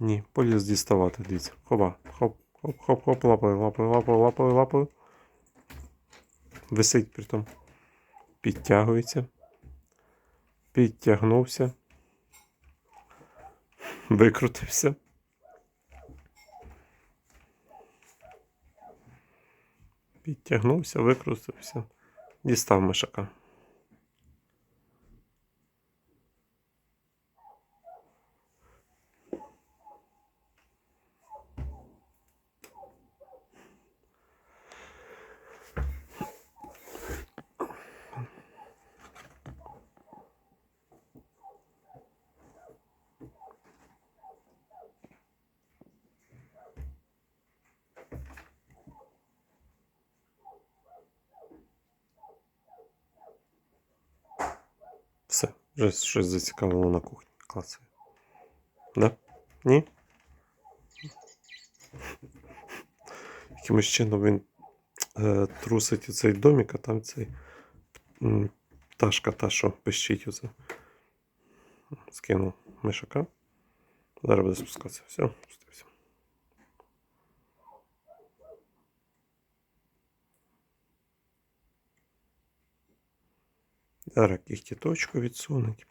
Ні, поліз діставати, дивіться. Хоба. Хоп, хоп, хоп, лапою, лапою, лапою, лапою, лапою. Висить притом. Підтягується. Підтягнувся. Викрутився. Підтягнувся, викрутився. Дістав мишака. Все, вже щось зацікавило на кухні. Клацає. Да? Ні? Якимось чином він е, трусить цей домик, а там цей м, пташка та, що пищить оце. Скинув мишака. Зараз буде спускатися. Все, Зараз кіхті точку відсунуть.